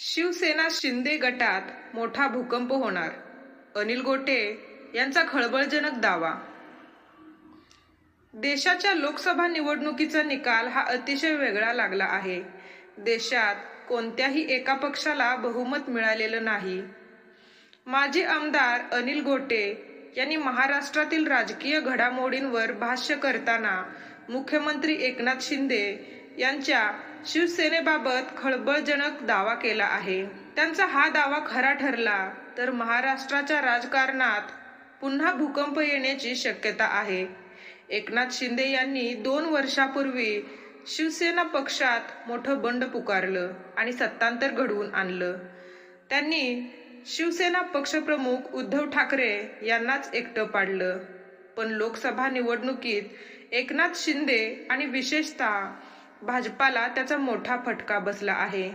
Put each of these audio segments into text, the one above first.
शिवसेना शिंदे गटात मोठा भूकंप होणार. अनिल गोटे यांचा खळबळजनक दावा. देशाच्या लोकसभा निवडणुकीचा निकाल हा अतिशय वेगळा लागला आहे. देशात कोणत्याही एका पक्षाला बहुमत मिळालेलं नाही. माजी आमदार अनिल गोटे यांनी महाराष्ट्रातील राजकीय घडामोडींवर भाष्य करताना मुख्यमंत्री एकनाथ शिंदे यांच्या शिवसेनेबाबत खळबळजनक दावा केला आहे. त्यांचा हा दावा खरा ठरला तर महाराष्ट्राच्या राजकारणात पुन्हा भूकंप येण्याची शक्यता आहे. एकनाथ शिंदे यांनी दोन वर्षापूर्वी शिवसेना पक्षात मोठं बंड पुकारलं आणि सत्तांतर घडवून आणलं. त्यांनी शिवसेना पक्षप्रमुख उद्धव ठाकरे यांनाच एकटं पाडलं. पण लोकसभा निवडणुकीत एकनाथ शिंदे आणि विशेषतः भाजपाला त्याचा मोठा फटका बसला आहे.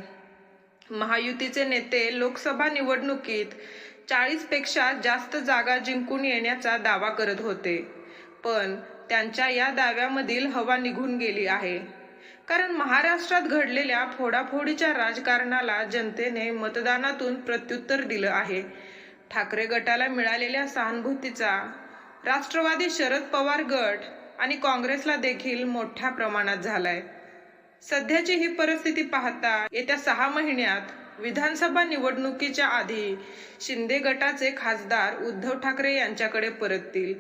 महायुतीचे नेते लोकसभा निवडणुकीत चाळीसपेक्षा जास्त जागा जिंकून येण्याचा दावा करत होते. पण त्यांच्या या दाव्यामधील हवा निघून गेली आहे. कारण महाराष्ट्रात घडलेल्या फोडाफोडीच्या राजकारणाला जनतेने मतदानातून प्रत्युत्तर दिलं आहे. ठाकरे गटाला मिळालेल्या सहानुभूतीचा राष्ट्रवादी शरद पवार गट आणि काँग्रेसला देखील मोठ्या प्रमाणात झालाय. सध्याची ही परिस्थिती पाहता येत्या सहा महिन्यात विधानसभा निवडणुकीच्या आधी शिंदे गटाचे खासदार उद्धव ठाकरे यांच्याकडे परततील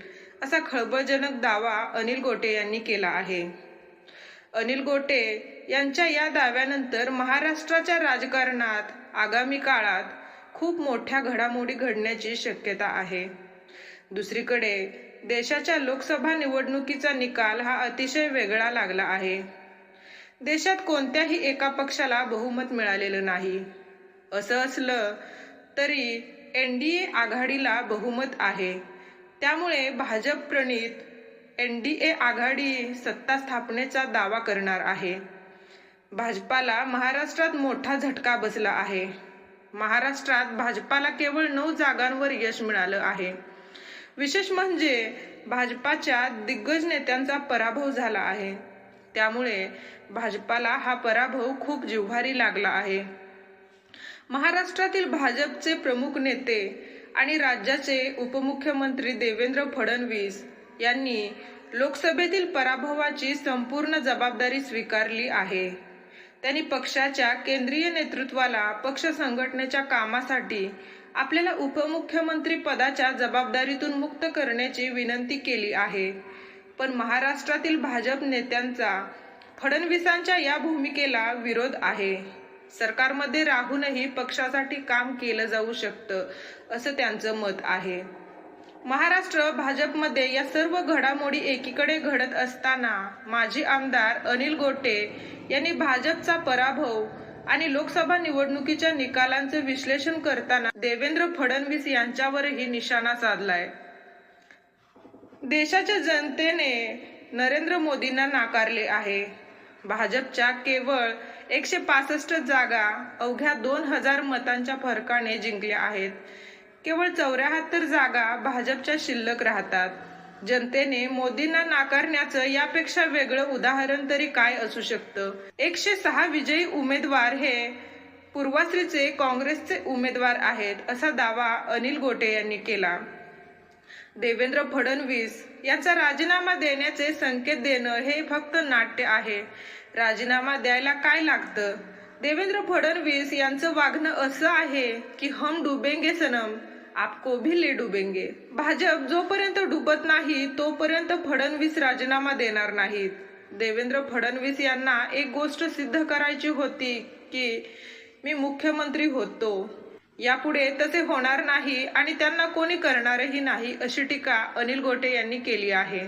असा खळबळजनक दावा अनिल गोटे यांनी केला आहे. अनिल गोटे यांच्या या दाव्यानंतर महाराष्ट्राच्या राजकारणात आगामी काळात खूप मोठ्या घडामोडी घडण्याची शक्यता आहे. दुसरीकडे देशाच्या लोकसभा निवडणुकीचा निकाल हा अतिशय वेगळा लागला आहे. देशात कोणत्याही एका पक्षाला बहुमत मिळालेलं नाही. असं असलं तरी एन डी ए आघाडीला बहुमत आहे. त्यामुळे भाजप प्रणित एन डी ए आघाडी सत्ता स्थापनेचा दावा करणार आहे. भाजपाला महाराष्ट्रात मोठा झटका बसला आहे. महाराष्ट्रात भाजपाला केवळ नऊ जागांवर यश मिळालं आहे. विशेष म्हणजे भाजपाच्या दिग्गज नेत्यांचा पराभव झाला आहे. त्यामुळे भाजपाला हा पराभव खूप जिव्हारी लागला आहे. महाराष्ट्रातील भाजपचे प्रमुख नेते आणि राज्याचे उपमुख्यमंत्री देवेंद्र फडणवीस यांनी लोकसभेतील पराभवाची संपूर्ण जबाबदारी स्वीकारली आहे. त्यांनी पक्षाच्या केंद्रीय नेतृत्वाला पक्ष संघटनेच्या कामासाठी आपल्याला उपमुख्यमंत्री पदाच्या जबाबदारीतून मुक्त करण्याची विनंती केली आहे. पण महाराष्ट्रातील भाजप नेत्यांचा फडणवीसांच्या या भूमिकेला विरोध आहे. सरकारमध्ये राहूनही पक्षासाठी काम केलं जाऊ शकतं असं त्यांचं मत आहे. महाराष्ट्र भाजपमध्ये या सर्व घडामोडी एकीकडे घडत असताना माजी आमदार अनिल गोटे यांनी भाजपचा पराभव आणि लोकसभा निवडणुकीच्या निकालांचं विश्लेषण करताना देवेंद्र फडणवीस यांच्यावरही निशाणा साधलाय. देशाच्या जनतेने नरेंद्र मोदींना नाकारले आहे. भाजपच्या केवळ एकशे पासष्ट जागा अवघ्या दोन हजार मतांच्या फरकाने जिंकल्या आहेत. केवळ चौऱ्याहत्तर जागा भाजपच्या शिल्लक राहतात. जनतेने मोदींना नाकारण्याचं यापेक्षा वेगळं उदाहरण तरी काय असू शकतं? एकशे सहा विजयी उमेदवार हे पूर्वाश्रीचे काँग्रेसचे उमेदवार आहेत असा दावा अनिल गोटे यांनी केला. देवेंद्र फडणवीस यांचा राजीनामा देण्याचे संकेत देणं हे फक्त नाट्य आहे. राजीनामा द्यायला काय लागतं? देवेंद्र फडणवीस यांचं वागणं असं आहे की हम डुबेंगे सनम आपको भी ले डुबेंगे. भाजप जोपर्यंत डुबत नाही तोपर्यंत फडणवीस राजीनामा देणार नाहीत. देवेंद्र फडणवीस यांना एक गोष्ट सिद्ध करायची होती की मी मुख्यमंत्री होतो. यापुढे तसे होणार नाही आणि त्यांना कोणी करणारही नाही अशी टीका अनिल गोटे यांनी केली आहे.